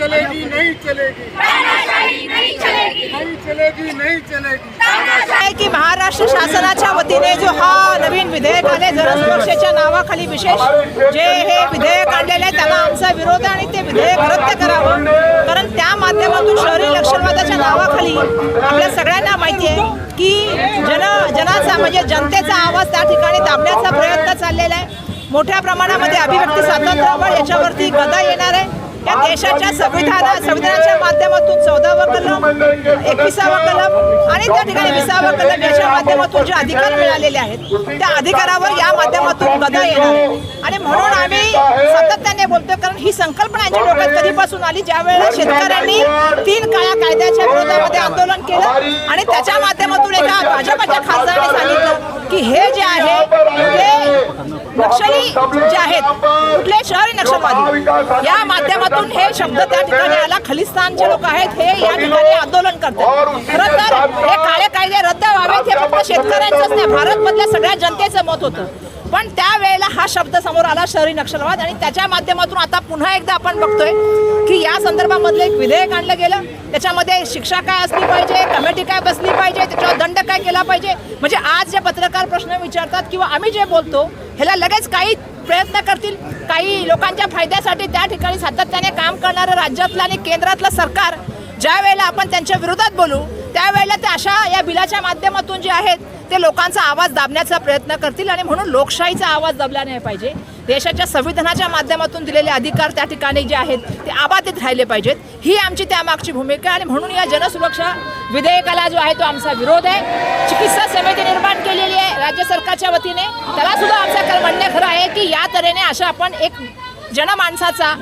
चलेगी नहीं चलेगी। नहीं चलेगी। नहीं चलेगी आहे की महाराष्ट्र शासनाच्या वतीने जो हा नवीन विधेयक आले जनसुरक्षेच्या नावाखाली विशेष जे हे विधेयक आणलेले आहे त्याला आमचा विरोध आहे आणि ते विधेयक रद्द करावं. कारण त्या माध्यमातून शहरी नक्षलवादाच्या नावाखाली आपल्या सगळ्यांना माहिती आहे की जन जनाचा म्हणजे जनतेचा आवाज त्या ठिकाणी दाबण्याचा प्रयत्न चाललेला आहे. मोठ्या प्रमाणामध्ये अभिव्यक्ती स्वातंत्र्यावर याच्यावरती गदा येणार आहे. या देशाच्या संविधाना संविधानाच्या माध्यमातून चौदावं कलम एकविसावं कलम आणि त्या ठिकाणी विसावं कलम याच्या माध्यमातून जे अधिकार मिळालेले आहेत त्या अधिकारावर या माध्यमातून गदा येणार. आणि म्हणून आम्ही सातत्याने बोलतोय कारण ही संकल्पना यांच्या डोक्यात कधीपासून आली ज्या वेळेला शेतकऱ्यांनी तीन काळ्या कायद्याच्या विरोधामध्ये आंदोलन केलं आणि त्याच्या माध्यमातून एका भाजपच्या खासदाराने सांगितलं की हे जे आहे ते नक्षली जे आहेत कुठले शहरी नक्षलवादी या माध्यमातून हे शब्द त्या ठिकाणी आला. खलिस्तानचे लोक आहेत हे या ठिकाणी आंदोलन करतात. खरं तर हे काळे कायदे रद्द व्हावेत हे फक्त शेतकऱ्यांचंच नाही. भारत मधल्या सगळ्या जनतेचं मत होतं. पण त्यावेळेला हा शब्द समोर आला शहरी नक्षलवाद आणि त्याच्या माध्यमातून आता पुन्हा एकदा आपण बघतोय की या संदर्भामधलं एक विधेयक आणलं गेलं. त्याच्यामध्ये शिक्षा काय असली पाहिजे कमिटी काय बसली पाहिजे त्याच्यावर दंड काय केला पाहिजे? म्हणजे आज जे पत्रकार प्रश्न विचारतात किंवा आम्ही जे बोलतो ह्याला लगेच काही प्रयत्न करतील. काही लोकांच्या फायद्यासाठी त्या ठिकाणी सातत्याने काम करणारं राज्यातलं आणि केंद्रातलं सरकार ज्या वेळेला आपण त्यांच्या विरोधात बोलू त्यावेळेला ते अशा या बिलाच्या माध्यमातून जे आहेत ते लोकांचा आवाज दाबण्याचा प्रयत्न करतील आणि म्हणून लोकशाहीचा आवाज दाबला नाही पाहिजे. देशाच्या संविधानाच्या माध्यमातून दिलेले अधिकार त्या ठिकाणी जे आहेत ते आबाधित राहिले पाहिजेत. ही आमची त्यामागची भूमिका आणि म्हणून या जनसुरक्षा विधेयकाला जो आहे तो आमचा विरोध आहे. चिकित्सा समिती निर्माण केलेली आहे राज्य सरकारच्या वतीने. त्याला सुद्धा आमचं खरं म्हणणं खरं आहे की या तऱ्हेने अशा आपण एक जनमानसाचा.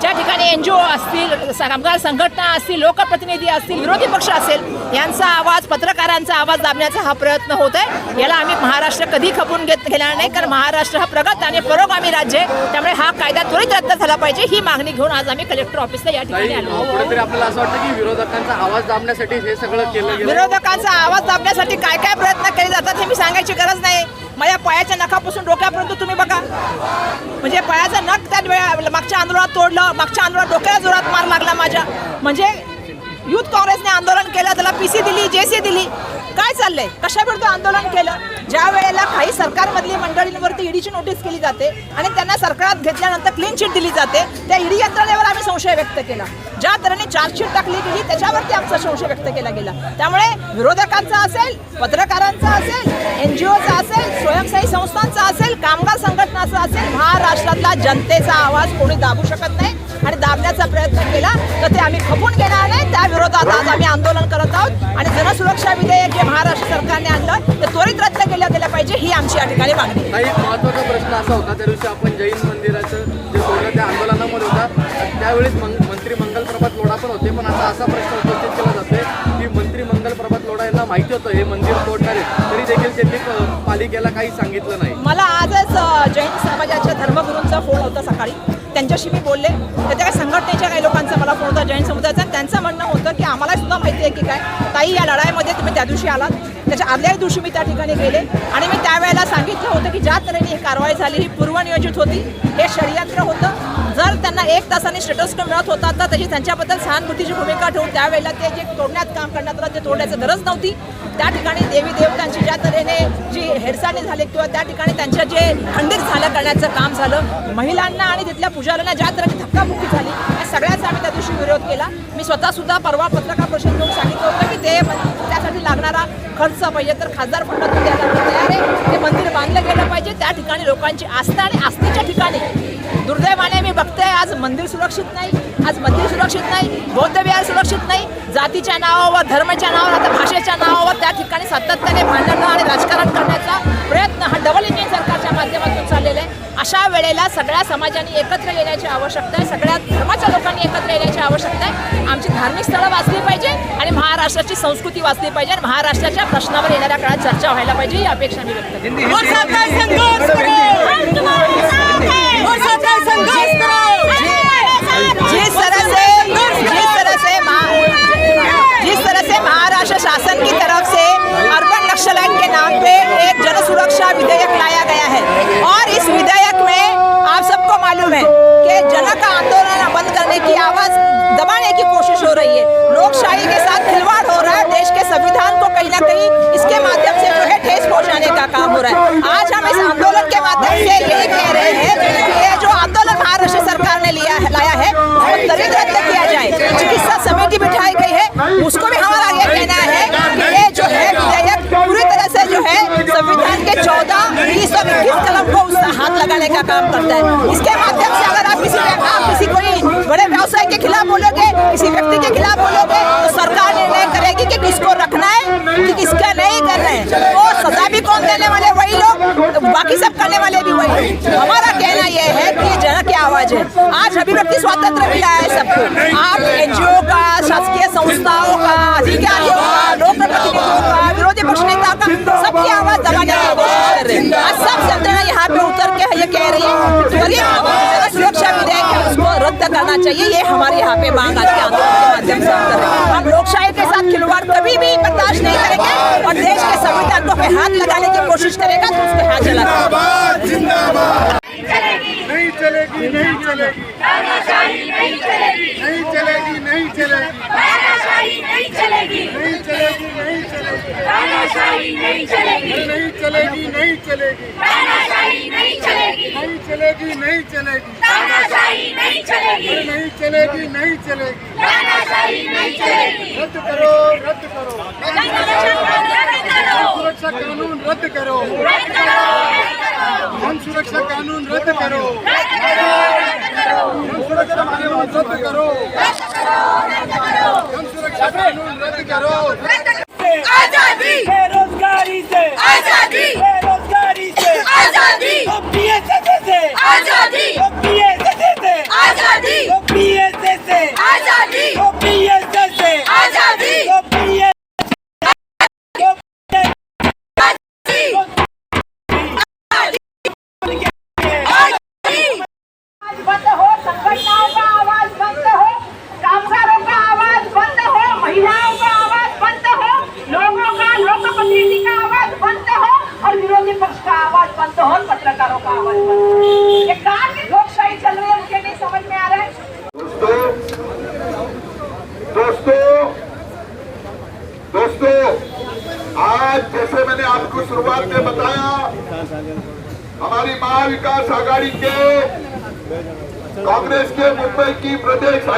ज्या ठिकाणी एन जी ओ असतील कामगार संघटना असतील लोकप्रतिनिधी असतील विरोधी पक्ष असेल यांचा आवाज पत्रकारांचा आवाज दाबण्याचा हा प्रयत्न होत आहे. याला आम्ही महाराष्ट्र कधी खपून घेत घेणार नाही कारण महाराष्ट्र हा प्रगत आणि पुरोगामी राज्य आहे. त्यामुळे हा कायदा त्वरित रद्द झाला पाहिजे ही मागणी घेऊन आज आम्ही कलेक्टर ऑफिसला या ठिकाणी आलो कुठेतरी आपल्याला असं वाटतं की विरोधकांचा आवाज दाबण्यासाठी हे सगळं केलं विरोधकांचा आवाज दाबण्यासाठी काय काय प्रयत्न केले जातात हे मी सांगायची गरज नाही. माझ्या पायाच्या नखापासून डोक्यापर्यंत तुम्ही बघा. म्हणजे पायाचं नख त्या वेळा मागच्या आंदोलनात तोडलं मागच्या आंदोलनात डोक्याला जोरात मार लागला माझ्या. म्हणजे युथ काँग्रेसने आंदोलन केलं त्याला पी सी दिली जे सी दिली. काय चाललंय? कशाविरुद्ध आंदोलन केलं? ज्या वेळेला काही सरकारमधली मंडळींवरती ईडीची नोटीस केली जाते आणि त्यांना सरकारात घेतल्यानंतर क्लीन चिट दिली जाते त्या ईडी यंत्रणेवर आम्ही संशय व्यक्त केला. ज्या तऱ्हेने चार्जशीट टाकली गेली त्याच्यावरती आमचा संशय व्यक्त केला गेला. त्यामुळे विरोधकांचा असेल पत्रकारांचा असेल एन जी ओचा असेल स्वयंसेवी संस्थांचा असेल कामगार संघटनाचा असेल महाराष्ट्रातला जनतेचा आवाज कोणी दाबू शकत नाही. आणि दाबण्याचा प्रयत्न केला तर ते आम्ही खपून घेणार नाही. त्या विरोधात आज आम्ही आंदोलन करत आहोत. आणि जनसुरक्षा विधेयक जे महाराष्ट्र सरकारने आणलं ते त्वरित रद्द केलं गेलं पाहिजे ही आमची या ठिकाणी मागणी महत्त्वाचा प्रश्न असा होता त्या दिवशी आपण जैन मंदिराचं जे सोडलं त्या आंदोलनामध्ये होता. त्यावेळेस मंत्री मंगल प्रभात लोढा पण होते पण आता असा प्रश्न उपस्थित केला जातोय की मंत्री मंगल प्रभात लोढा यांना माहिती होतं हे मंदिर तोडणार आहे तरी देखील त्यांनी पालिकेला काही सांगितलं नाही. मला आजच जैन समाजाच्या धर्मगुरूंचा फोन होता सकाळी. त्यांच्याशी मी बोलले. त्याच्या काही संघटनेच्या काही लोकांचा मला फोन होता जैन समुदायाचा. आणि त्यांचं म्हणणं होतं की आम्हाला सुद्धा माहिती आहे की काय. ताई या लढाईमध्ये तुम्ही त्या दिवशी आलात. त्याच्या आदल्याही दिवशी मी त्या ठिकाणी गेले. आणि मी त्यावेळेला सांगितलं होतं की ज्या तऱ्हेने ही कारवाई झाली ही पूर्वनियोजित होती हे षडयंत्र होतं. जर त्यांना एक तासाने स्टेटस मिळत होता तर त्याची त्यांच्याबद्दल सहानुभूतीची भूमिका ठेवून त्यावेळेला ते जे तोडण्यात काम करण्यात आलं ते तोडण्याची गरज नव्हती. त्या ठिकाणी देवी देवतांची ज्या तऱ्हेने जी हेरसाणी झाली किंवा त्या ठिकाणी त्यांचं जे खंडित झालं करण्याचं काम झालं महिलांना आणि तिथल्या पुजाऱ्यांना ज्या तऱ्हेने धक्काबुक्की झाली या सगळ्याचा आम्ही त्या दिवशी विरोध केला. मी स्वतःसुद्धा परवा पत्रकार परिषद घेऊन सांगितलं होतं की ते त्यासाठी लागणारा खर्च पाहिजे तर खासदार फंडातून द्यायला तयार आहे. ते मंदिर बांधलं गेलं पाहिजे. त्या ठिकाणी लोकांची आस्था आणि आस्थेच्या ठिकाणी दुर्दैवाने मी बघते. आज मंदिर सुरक्षित नाही. आज मंदिर सुरक्षित नाही. बौद्ध विहार सुरक्षित नाही. जातीच्या नावावर धर्माच्या नावावर आता भाषेच्या नावावर त्या ठिकाणी सातत्याने भांडणं आणि राजकारण करण्याचा प्रयत्न हा डबल इंजिन सरकारच्या माध्यमातून चाललेला आहे. अशा वेळेला सगळ्या समाजाने एकत्र येण्याची आवश्यकता आहे. सगळ्या धर्माच्या लोकांनी एकत्र येण्याची आवश्यकता आहे. आमची धार्मिक स्थळं वाचली पाहिजे आणि महाराष्ट्राची संस्कृती वाचली पाहिजे आणि महाराष्ट्राच्या प्रश्नावर येणाऱ्या काळात चर्चा व्हायला पाहिजे ही अपेक्षा मी व्यक्त करते. और हैं जिस तरह से जिस तरह से जिस तरह से महाराष्ट्र शासन की तरफ़ से अर्बन नक्सलाइट के नाम पे एक जन सुरक्षा विधेयक लाया गया है और इस विधेयक में आप सबको मालूम है कि जन का आंदोलन बंद करने की आवाज़ दबाने की कोशिश हो रही है लोकशाही के साथ खिलवाड़ हो रहा है देश के संविधान को कहीं ना कहीं इसके माध्यम से जो है ठेस पहुँचाने का काम हो रहा है आज लगाने का काम करता है। इसके माध्यम से अगर आप किसी आप किसी कोई बड़े व्यवसाय के खिलाफ बोलोगे, किसी व्यक्ति के खिलाफ बोलोगे तो सरकार निर्णय करेगी कि किसको रखना है, कि किसका नहीं करना है। तो सजा भी कौन देने वाले? वही लोग। बाकी सब करने वाले भी वही। हमारा कहना यह है कि जन की आवाज़ है। आज अभिव्यक्ति स्वातंत्र मिला है सबको। आप एनजीओ का, शासकीय संस्थाओं का करना चाहिए ये हमारे यहाँ पे मांग आज के आंदोलन के माध्यम से हम कर रहे हैं। हम लोकशाही के साथ खिलवाड़ कभी भी बर्दाश्त नहीं करेंगे और देश के संविधान को पे हाथ लगाने की कोशिश करेगा तो उसके हाथ जला जिंदाबाद जिंदाबाद। नहीं चलेगी नहीं चलेगी। नहीं चलेगी नहीं चलेगी। नहीं चलेगी। नहीं चलेगी नहीं चलेगी। तानाशाही नहीं चलेगी। नहीं चलेगी नहीं चलेगी। तानाशाही नहीं चलेगी। नहीं चलेगी नहीं चलेगी। तानाशाही नहीं चलेगी। नहीं चलेगी नहीं चलेगी। तानाशाही नहीं चलेगी। रद्द करो रद्द करो। सुरक्षा कानून रद्द करो। हम सुरक्षा कानून रद्द करो। हम सुरक्षा कानून रद्द करो। शुरुआत में बताया हमारी महाविकास आघाड़ी के कांग्रेस के मुंबई की प्रदेश